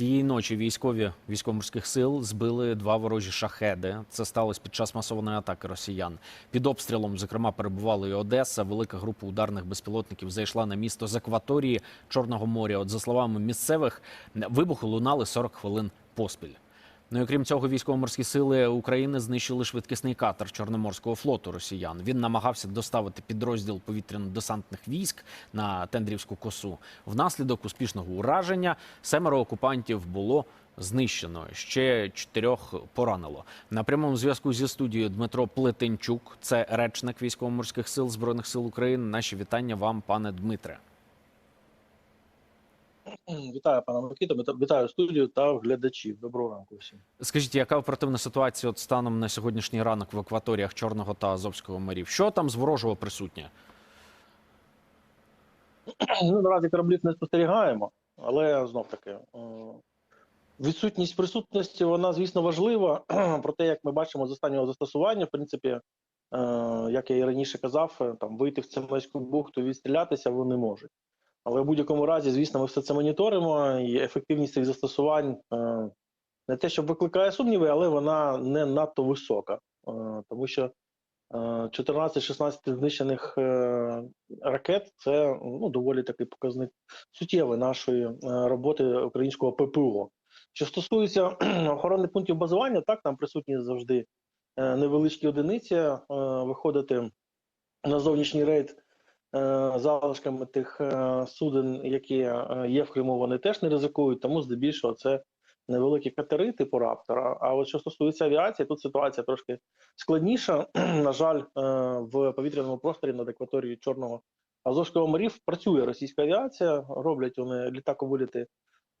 Цієї ночі військові військово-морських сил збили два ворожі шахеди. Це сталося під час масованої атаки росіян. Під обстрілом, зокрема, перебувала і Одеса. Велика група ударних безпілотників зайшла на місто з акваторії Чорного моря. От за словами місцевих, вибухи лунали 40 хвилин поспіль. Ну і крім цього, військово-морські сили України знищили швидкісний катер Чорноморського флоту росіян. Він намагався доставити підрозділ повітряно-десантних військ на Тендрівську косу. Внаслідок успішного ураження семеро окупантів було знищено. Ще чотирьох поранило. На прямому зв'язку зі студією Дмитро Плетенчук, це речник військово-морських сил збройних сил України. Наші вітання вам, пане Дмитре. Вітаю, пане Микита, вітаю студію та глядачів. Доброго ранку всім. Скажіть, яка оперативна ситуація от станом на сьогоднішній ранок в акваторіях Чорного та Азовського морів? Що там з ворожого присутнє? Ну, наразі кораблів не спостерігаємо, але знов таки е, відсутність присутності вона, звісно, важлива. Проте, як ми бачимо з останнього застосування, в принципі, е, як я і раніше казав, е, там вийти в Цемельську бухту відстрілятися вони можуть. Але в будь-якому разі, звісно, ми все це моніторимо, і ефективність цих застосувань е, не те, що викликає сумніви, але вона не надто висока, Е, тому що е, 14-16 знищених е, ракет це ну, доволі такий показник суттєвий нашої роботи українського ППО. Що стосується охорони пунктів базування, так там присутні завжди невеличкі одиниці виходити на зовнішній рейд залишками тих е, суден, які е, є в Криму, вони теж не ризикують, тому здебільшого це невеликі катери типу Раптора. А от що стосується авіації, тут ситуація трошки складніша. На жаль, е, в повітряному просторі над акваторією Чорного Азовського морів працює російська авіація, роблять вони літаковиліти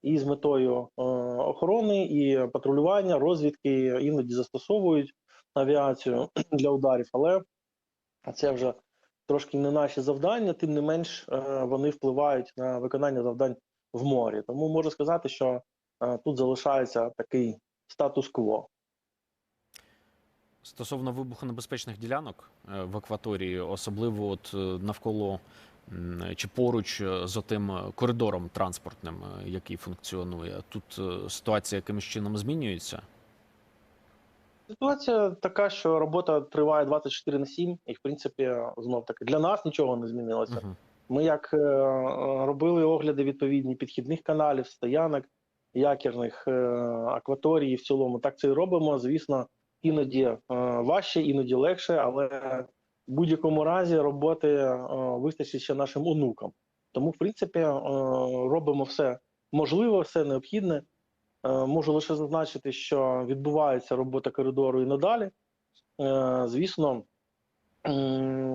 і з метою е, охорони, і патрулювання, розвідки, іноді застосовують авіацію для ударів, але це вже трошки не наші завдання, тим не менш е, вони впливають на виконання завдань в морі. Тому можу сказати, що е, тут залишається такий статус-кво. Стосовно вибухонебезпечних ділянок е, в акваторії, особливо от навколо чи поруч з отим коридором транспортним, який функціонує, тут ситуація якимось чином змінюється. Ситуація така, що робота триває 24 на 7, і в принципі, знов таки для нас нічого не змінилося. Мгм. Ми як е, е, робили огляди відповідні підхідних каналів, стоянок, якірних е, акваторій в цілому, так це і робимо. Звісно, іноді важче, іноді легше, але в будь-якому разі роботи вистачить ще нашим онукам. Тому, в принципі, робимо все можливе, все необхідне. Е, Можу лише зазначити, що відбувається робота коридору і надалі. Е, Звісно,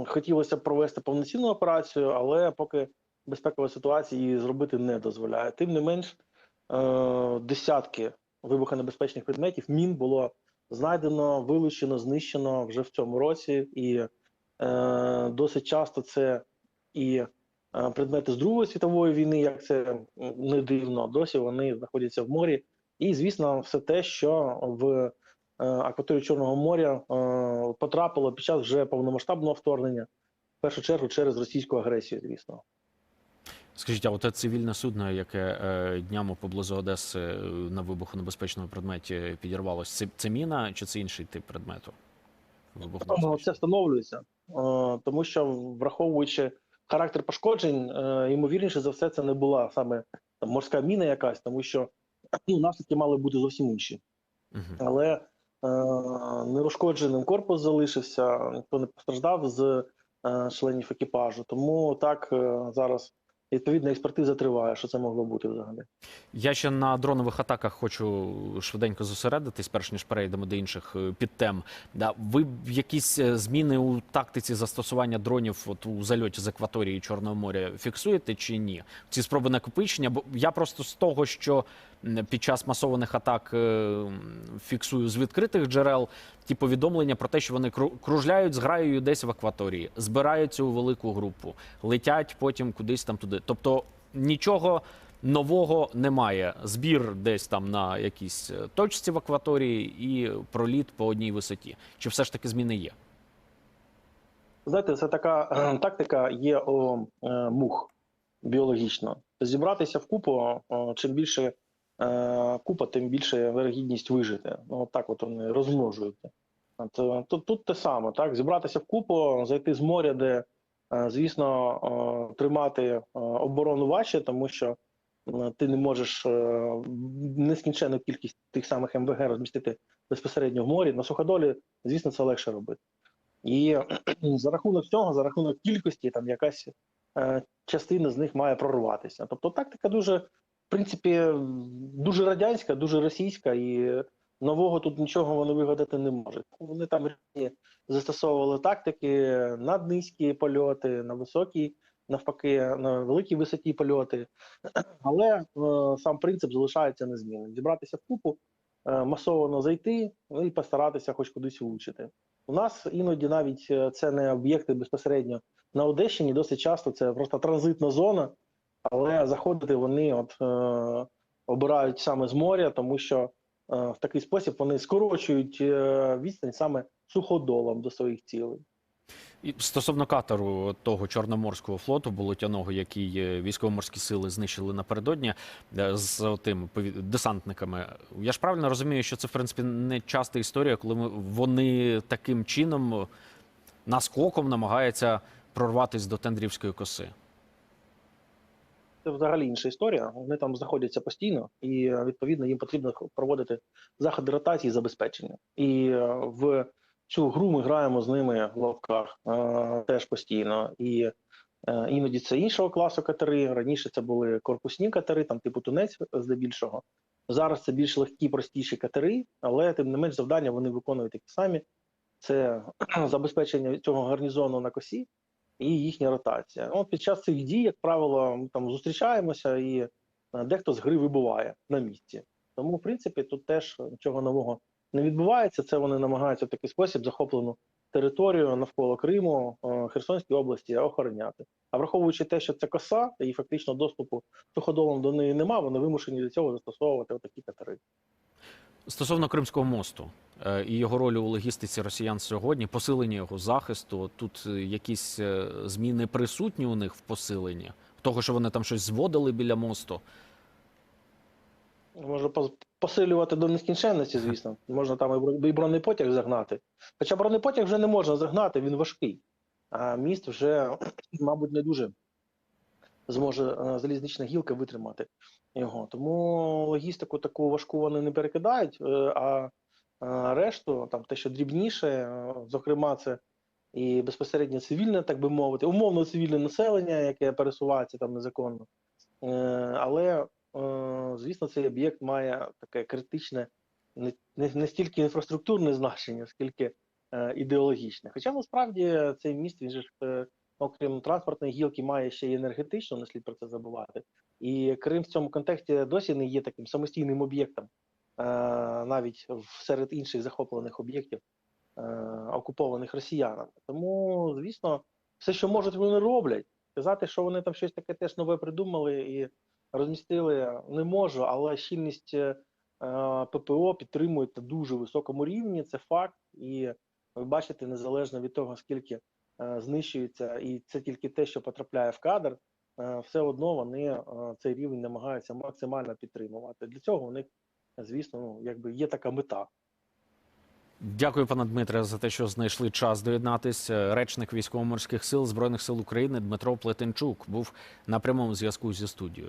хотілося б провести повноцінну операцію, але поки безпекова ситуація її зробити не дозволяє. Тим не менш, е, десятки вибухонебезпечних предметів мін було знайдено, вилучено, знищено вже в цьому році, і досить часто це і предмети з Другої світової війни, як це не дивно, досі вони знаходяться в морі. І, звісно, все те, що в е, акваторію Чорного моря е, потрапило під час вже повномасштабного вторгнення, в першу чергу через російську агресію, звісно. Скажіть, а от те цивільне судно, яке е, днями поблизу Одеси е, на вибухонебезпечному предметі підірвалося, це, це міна чи це інший тип предмету? Це встановлюється, е, тому що враховуючи характер пошкоджень, е, ймовірніше за все, це не була саме там, морська міна якась, тому що ну, наслідки мали бути зовсім інші. Мгм. Але е, неушкодженим корпус залишився, ніхто не постраждав з е, членів екіпажу. Тому так е, зараз відповідна експертиза триває, що це могло бути взагалі. Я ще на дронових атаках хочу швиденько зосередитись, перш ніж перейдемо до інших е, підтем. Да, ви якісь е, зміни у тактиці застосування дронів от у зальоті з акваторії Чорного моря фіксуєте чи ні? Ці спроби накопичення? Бо я просто з того, що під час масованих атак е, фіксую з відкритих джерел ті повідомлення про те, що вони кру- кружляють з граєю десь в акваторії, збираються у велику групу, летять потім кудись там туди. Тобто нічого нового немає. Збір десь там на якійсь е, точці в акваторії і проліт по одній висоті. Чи все ж таки зміни є? Знаєте, це така е, тактика є е, мух біологічно. Зібратися в купу, чим більше купа, тим більше вирогідність вижити. Ну, от так от вони розмножуються. От, е, тут, тут те саме, так, зібратися в купу, зайти з моря, де, е, звісно, е, тримати е, оборону важче, тому що е, ти не можеш е, нескінченну кількість тих самих МВГ розмістити безпосередньо в морі. На суходолі, звісно, це легше робити. І за рахунок цього, за рахунок кількості, там якась е, частина з них має прорватися. Тобто тактика дуже, принципі, дуже радянська, дуже російська, і нового тут нічого вони вигадати не можуть. Вони там застосовували тактики на низькі польоти, на високі, навпаки, на великій висоті польоти. Але е, сам принцип залишається незмінним. Зібратися в купу, е, масово зайти ну, і постаратися хоч кудись влучити. У нас іноді навіть е, це не об'єкти безпосередньо на Одещині, досить часто це просто транзитна зона, але заходити вони от е, обирають саме з моря, тому що е, в такий спосіб вони скорочують е, відстань саме суходолом до своїх цілей. І стосовно катеру того чорноморського флоту болотяного, який е, військово-морські сили знищили напередодні е, з тим десантниками. Я ж правильно розумію, що це в принципі не часта історія, коли вони таким чином наскоком намагаються прорватися до тендрівської коси. Це взагалі інша історія. Вони там знаходяться постійно, і е, відповідно їм потрібно проводити заходи ротації забезпечення. І е, в цю гру ми граємо з ними в лавках е, теж постійно. І іноді це іншого класу катери. Раніше це були корпусні катери, там типу тунець здебільшого. Зараз це більш легкі, простіші катери, але тим не менш завдання вони виконують такі самі. Це забезпечення цього гарнізону на косі і їхня ротація. Ну, під час цих дій, як правило, ми там зустрічаємося, і е, дехто з гри вибуває на місці. Тому, в принципі, тут теж нічого нового не відбувається. Це вони намагаються в такий спосіб захоплену територію навколо Криму, е, Херсонської області охороняти. А враховуючи те, що це коса, і фактично доступу суходолом до неї немає, вони вимушені для цього застосовувати отакі катери. Стосовно Кримського мосту і його ролі у логістиці росіян сьогодні, посилення його захисту. Тут е, якісь е, зміни присутні у них в посиленні того, що вони там щось зводили біля мосту. Можна посилювати до нескінченності, звісно. Можна там і бронепотяг загнати. Хоча бронепотяг вже не можна загнати, він важкий. А міст вже, мабуть, не дуже зможе е, залізнична гілка витримати його. Тому логістику таку важку вони не перекидають, е, а е, решту, там те, що дрібніше, е, зокрема, це і безпосередньо цивільне, так би мовити, умовно цивільне населення, яке пересувається там незаконно. Е, Але Е, звісно, цей об'єкт має таке критичне не, стільки інфраструктурне значення, скільки е, ідеологічне. Хоча насправді цей міст, він же е, окрім транспортної гілки, має ще й енергетичну, не слід про це забувати. І Крим в цьому контексті досі не є таким самостійним об'єктом, е, навіть серед інших захоплених об'єктів, е, окупованих росіянами. Тому, звісно, все, що можуть, вони роблять. Сказати, що вони там щось таке теж нове придумали і розмістили не можу, але щільність е, ППО підтримують на дуже високому рівні. Це факт, і ви бачите, незалежно від того, скільки е, знищується, і це тільки те, що потрапляє в кадр, е, все одно вони е, цей рівень намагаються максимально підтримувати. Для цього у них, звісно, ну якби є така мета. Дякую, пане Дмитре, за те, що знайшли час доєднатися. Речник військово-морських сил збройних сил України Дмитро Плетенчук був на прямому зв'язку зі студією.